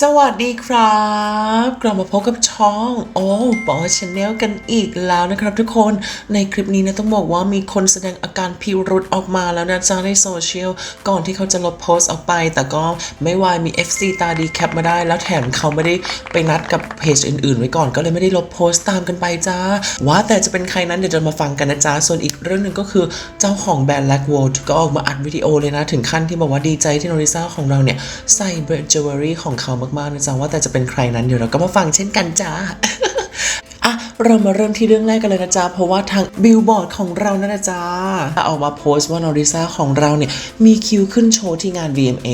สวัสดีครับ กลับมาพบกับช่องโอ้บอชแนลกันอีกแล้วนะครับทุกคนในคลิปนี้นะต้องบอกว่ามีคนแสดงอาการพิรุธออกมาแล้วนะจ๊ะในโซเชียลก่อนที่เขาจะลบโพสต์ออกไป แต่ก็ไม่วายมี FC ตาดีแคปมาได้ แล้วแถมเขาไม่ได้ไปนัดกับเพจอื่นๆ ไว้ก่อนก็เลยไม่ได้ลบโพสต์ตามกันไปจ้า ว่าแต่จะเป็นใครนั้นเดี๋ยวจะมาฟังกันนะจ๊ะส่วนอีกเรื่องหนึ่งก็คือเจ้าของแบรนด์ Black World ก็ออกมาอัดวิดีโอเลยนะถึงขั้นที่บอกว่าดีใจที่โนริซ่าของเราเนี่ยใส่เบรดเจวลรี่ของเขามากๆนะจ๊ะว่าแต่จะเป็นใครนั้นเดี๋ยวเราก็มาฟังเช่นกันจ้า อะเรามาเริ่มที่เรื่องแรกกันเลยนะจ๊ะ เพราะว่าทางบิลบอร์ดของเรานั่นนะจ๊ะออกมาโพสต์ว่า นอริซาของเราเนี่ย มีคิวขึ้นโชว์ที่งาน VMA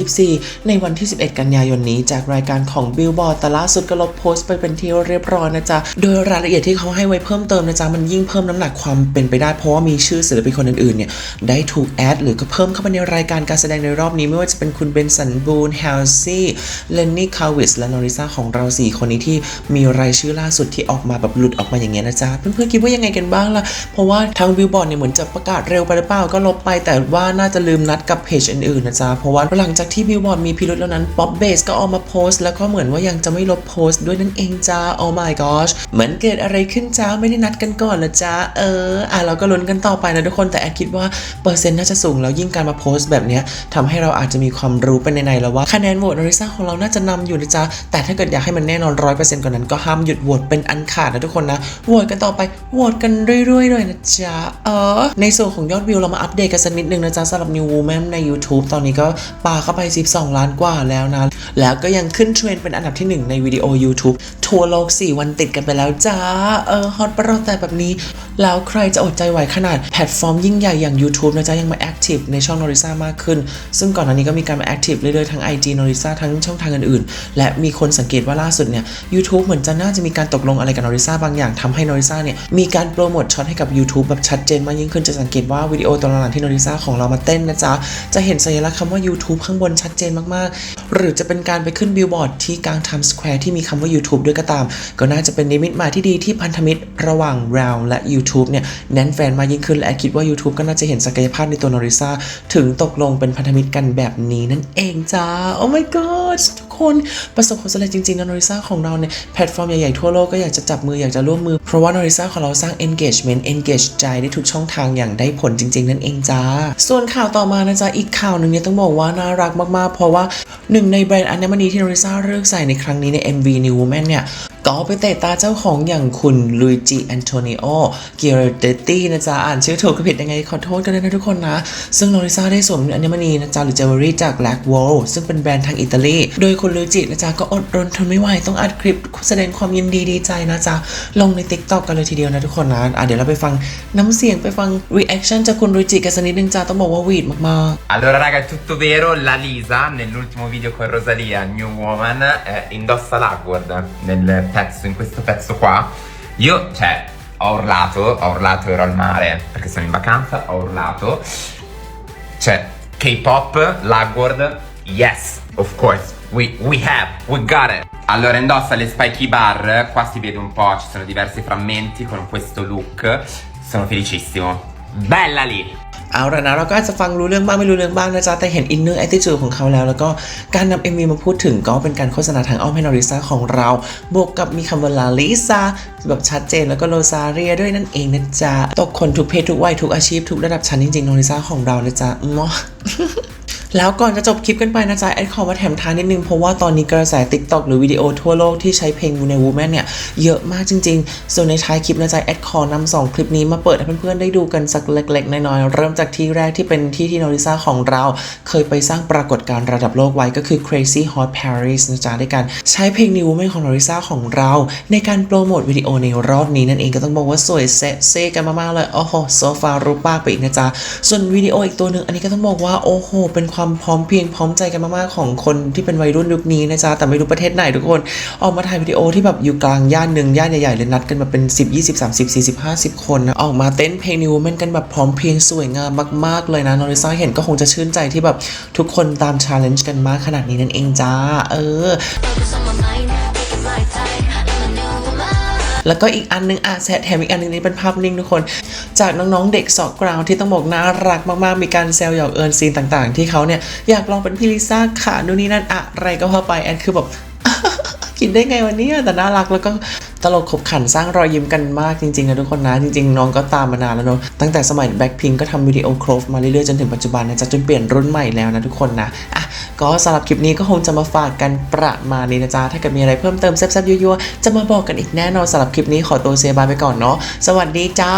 2024 ในวันที่ 11 กันยายนนี้จากรายการของบิลบอร์ดแต่ล่าสุดก็ลบโพสต์ไปเป็นที่เรียบร้อยนะจ๊ะ โดยรายละเอียดที่เขาให้ไว้เพิ่มเติมนะจ๊ะ มันยิ่งเพิ่มน้ำหนักความเป็นไปได้ เพราะว่ามีชื่อศิลปินคนอื่นๆเนี่ยได้ถูกแอดหรือก็เพิ่มเข้าไปในรายการการแสดงในรอบนี้ไม่ว่าจะเป็นคุณเบนสันบูนเฮลซี่เลนนี่คาวิสและนอริซาของเราสี่คนนี้ที่มีรายชื่อล่าสุดที่ออกมาแบบหลุดออกมาอย่างเงี้ยนะจ๊ะ เพื่อนๆคิดว่ายังไงกันบ้างล่ะ เพราะว่าทางบิลบอร์ดเนี่ยเหมือนจะประกาศเร็วไปหรือเปล่าก็ลบไปแต่ว่าน่าจะลืมนัดกับเพจอื่นๆนะจ๊ะ เพราะว่าหลังจากที่บิลบอร์ดมีพิรุธแล้วนั้นป๊อปเบสก็ออกมาโพสต์แล้วก็เหมือนว่ายังจะไม่ลบโพสต์ด้วยนั่นเองจ้า oh my gosh เหมือนเกิดอะไรขึ้นจ้าไม่ได้นัดกันก่อนเหรอจ้าเอออะเราก็ลุ้นกันต่อไปนะทุกคนแต่แอดคิดว่าเปอร์เซ็นต์น่าจะสูงแล้วยิ่งการมาโพสต์แบบเนี้ยทำให้เราอาจจะมีความรู้เป็นในๆแล้วว่าคะแนนโหวตนอริซ่าของเราน่าจะนำอยู่นะจ๊ะแต่ถ้าเกิดอยากให้มันแน่นอนร้อยเปอร์เซ็นต์กว่านั้นก็ห้ามหยุดโหวตเป็นอันขาดนะทุกคนนะโหวตกันต่อไปโหวตกันเรื่อยๆเลยนะจ๊ะเออในส่วนของยอดวิวเรามาอัปเดตกันสักนิดนึงนะจ๊ะสำหรับ New Woman ใน YouTube ตอนนี้ก็ปาเข้าไป 12 ล้านกว่าแล้วนะ แล้วก็ยังขึ้นเทรนเป็นอันดับที่ 1 ในวิดีโอ YouTube ทั่วโลก 4 วันติดกันไปแล้วจ้าเออฮอตประหลาดแต่แบบนี้ แล้วใครจะอดใจไหวขนาดแพลตฟอร์มยิ่งใหญ่อย่าง YouTube นะจ๊ะ ยังมาแอคทีฟในช่อง n o r i s a มากขึ้น ซึ่งก่อนหน้านี้ก็มีการมาแอคทีฟเรื่อยๆทั้ง IG n o r i s a ทั้งช่องทางอื่นๆ และมีคนสังเกตว่าล่าสุดเนี่ย YouTube เหมือนจะน่าจะมีการตกลงอะไรกับ n o r i s a บางอย่างทำให้ n o r i s a เนี่ยมีการโปรโมทช็อตให้กับ YouTube แบบชัดเจนมากยิ่งขึ้นจะสังเกตว่าวิดีโอตอนหลังๆที่ n o r i s a ของเรามาเต้นนะจ๊ะจะเห็นสัญลักษณ์คำว่า YouTube ข้างบนชัดเจนมากๆ หรือจะเป็นการไปขึ้นบิลบอร์ดที่กลาง Times Square ที่มีคำว่า YouTube ด้วยก็ตาม ก็น่าจะเป็นนิมิตหมายที่ดีที่พันธมิตรระหว่างเราและ YouTube เนี่ยแน่นแฟนมากยิ่งขึ้นและคิดว่า YouTube ก็น่าจะเห็นศักยภาพในตัวนอริซาถึงตกลงเป็นพันธมิตรกันแบบนี้นั่นเองจ้าโอ้ my god ทุกคนประสบความสำเร็จจริงๆนะนอริซาของเราเนี่ยแพลตฟอร์มใหญ่ๆทั่วโลกก็อยากจะจับมืออยากจะร่วมมือ เพราะว่านอริซาของเราสร้าง engagement engage ใจได้ทุกช่องทางอย่างได้ผลจริง ๆ นั่นเองจ้า ส่วนข่าวต่อมานะจ๊ะอีกข่าวหนึ่งเนี่ยต้องบอกว่าน่ารักมากๆ เพราะว่าหนึ่งในแบรนด์อัญมณีที่นอริซาเลือกใส่ในครั้งนี้ใน MV New Woman เนี่ย ก็ไปเตะตาเจ้าของอย่างคุณลุยจิแอนโตนิโอเกียร์เดตตี้นะจ๊ะ อ่านชื่อถูกผิดยังไงขอโทษกันเลยนะทุกคนนะ ซึ่งโนริซาได้สวมอัญมณีนะจ๊ะ หรือเจวลรี่จาก Black Wall ซึ่งเป็นแบรนด์ทางอิตาลี โดยคุณลุยจินะจ๊ะ ก็อดรนทนไม่ไหว ต้องอัดคลิปแสดงความยินดีดีใจนะจ๊ะ ลงใน TikTok กันเลยทีเดียวนะทุกคนนะ อะเดี๋ยวเราไปฟังน้ำเสียงไปฟัง reaction จากคุณลุยจิกันสักนิดนึงจ้าต้องบอกว่าวีดมากๆ Allora raga è tutto vero, la Lisa nell'ultimo video con Rosalia, New Woman, eh, indossa l'Agward nel pezzo, in questo pezzo qua. Io, cioè, ho urlato, ho urlato, ero al mare perché sono in vacanza, ho urlato. Cioè, K-pop, l'Hagward, yes, of course, we, we have, we got it. Allora indossa le spiky bar, qua si vede un po', ci sono diversi frammenti con questo look, sono felicissimo. Bella lì! เอาละนะเราก็อาจจะฟังรู้เรื่องบ้างไม่รู้เรื่องบ้างนะจ๊ะแต่เห็นอินเนอร์แอตติจูดของเขาแล้ว แล้วก็การนำเอ็มวีมาพูดถึงก็เป็นการโฆษณาทางอ้อมให้นอริซาของเรา บวกกับมีคำว่าลาลิซาแบบชัดเจนแล้วก็โลซาเรียด้วยนั่นเองนะจ๊ะตกคนทุกเพศทุกวัยทุกอาชีพทุกระดับชั้นจริงๆนอริซาของเรานะจ๊ะมอ แล้วก่อนจะจบคลิปกันไปนะจ๊ะแอดขอมาแถมท้านนิดนึง เพราะว่าตอนนี้กระแส TikTok หรือวิดีโอทั่วโลกที่ใช้เพลง w o ใน Woman เนี่ย เยอะมากจริง ๆ ส่วนในท้ายคลิปนะจ๊ะแอดขอนำสองคลิปนี้มาเปิดให้เพื่อนๆได้ดูกันสักเล็กๆ น้อยๆ เริ่มจากที่แรกที่เป็นที่ที่นอริซาของเรา เคยไปสร้างปรากฏการณ์ระดับโลกไว้ก็คือ Crazy Hot Paris นะจ๊ะด้วยการใช้เพลง New Woman ของนอริซาของเรา ในการโปรโมทวิดีโอในรอบนี้นั่นเองก็ต้องบอกว่าสวยเซ็กซี่กันมากๆเลยโอ้โหโซฟารูปป้ากไปอีกนะจ๊ะส่วนวิดีโออีกตัวหนึ่งอันนี้ก็ต้องบอกว่าโอ้โหเป็นความพร้อมเพียงพร้อมใจกันมากๆของคนที่เป็นวัยรุ่นยุคนี้นะจ๊ะแต่ไม่รู้ประเทศไหนทุกคน ออกมาถ่ายวิดีโอที่แบบอยู่กลางย่านหนึ่งย่านใหญ่ๆเลยนัดกันมาเป็น 10 20 30 40 50 คนนะออกมาเต้นเพลงนิวแมนกันแบบพร้อมเพียงสวยงามมากๆเลยนะนอริซ่าเห็นก็คงจะชื่นใจที่แบบทุกคนตามชาเลนจ์กันมากขนาดนี้นั่นเองจ้าเออ แล้วก็อีกอันนึงอะแซะแถมอีกอันนึงนี้เป็นภาพนิ่งทุกคน จากน้องๆเด็กสอกกราวที่ต้องบอกน่ารักมากๆ มีการแซวหยอกเอิญซีนต่างๆ ที่เขาเนี่ยอยากลองเป็นพี่ลิซ่าค่ะนู่นนี่นั่นอะไรก็พาไปแอนคือแบบคิดได้ไงวันนี้แต่น่ารักแล้วก็ ตลกขบขันสร้างรอยยิ้มกันมากจริงๆนะทุกคนนะ จริงๆ น้องก็ตามมานานแล้วเนาะตั้งแต่สมัยแบ็คพิงก็ทำวิดีโอครฟมาเรื่อยๆ จนถึงปัจจุบันนะจะจนเปลี่ยนรุ่นใหม่แล้วนะทุกคนนะอะก็สำหรับคลิปนี้ก็คงจะมาฝากกันประมาณนี้นะจ๊ะถ้าเกิดมีอะไรเพิ่มเติมแซ่บๆยั่วๆจะมาบอกกันอีกแน่นอนสำหรับคลิปนี้ขอตัวเซบายไปก่อนเนาะสวัสดีจ้า